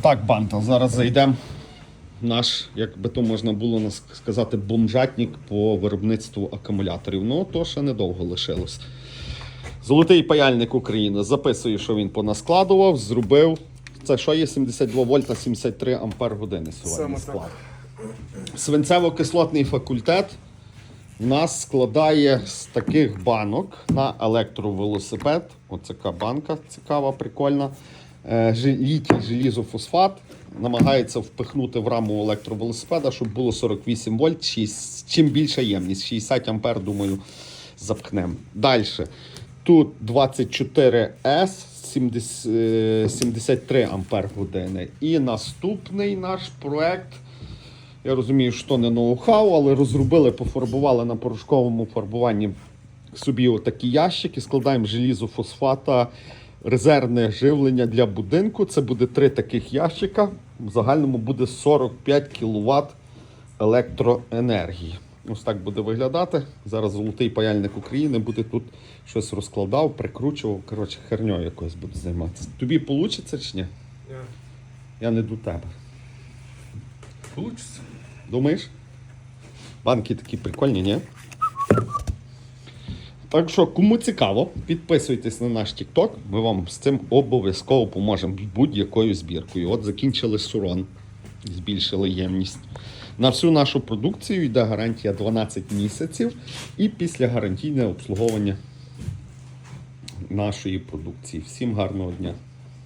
Так, банта, зараз зайдемо наш, як би то можна було сказати, бомжатник по виробництву акумуляторів. Ну, то ще недовго лишилось. Золотий паяльник України. Записую, що він понаскладував, зробив. Це що є 72 вольта, 73 ампер години сьогодні склад. Свинцево-кислотний факультет в нас складає з таких банок на електровелосипед. Така банка цікава, прикольна. Е, Літій желізофосфат. Намагається впихнути в раму електровелосипеда, щоб було 48 вольт. шість- Чим більша ємність, 60 ампер, думаю, запхнемо. Далі. Тут 24S 70, е, 73 ампер години. І наступний наш проект. Я розумію, що не ноу-хау, але розробили, пофарбували на порошковому фарбуванні собі отакі ящики, складаємо желізо фосфата, резервне живлення для будинку. Це буде три таких ящика. В загальному буде 45 кВт електроенергії. Ось так буде виглядати. Зараз золотий паяльник України буде тут щось розкладав, прикручував. Коротше, херньою якось буде займатися. Тобі вийде чи ні? Я не до тебе. Получится. Думаєш? Банки такі прикольні, ні? Так що, кому цікаво, підписуйтесь на наш TikTok, ми вам з цим обов'язково поможемо будь-якою збіркою. От закінчили сурон, збільшили ємність. На всю нашу продукцію йде гарантія 12 місяців і після гарантійне обслуговування нашої продукції. Всім гарного дня!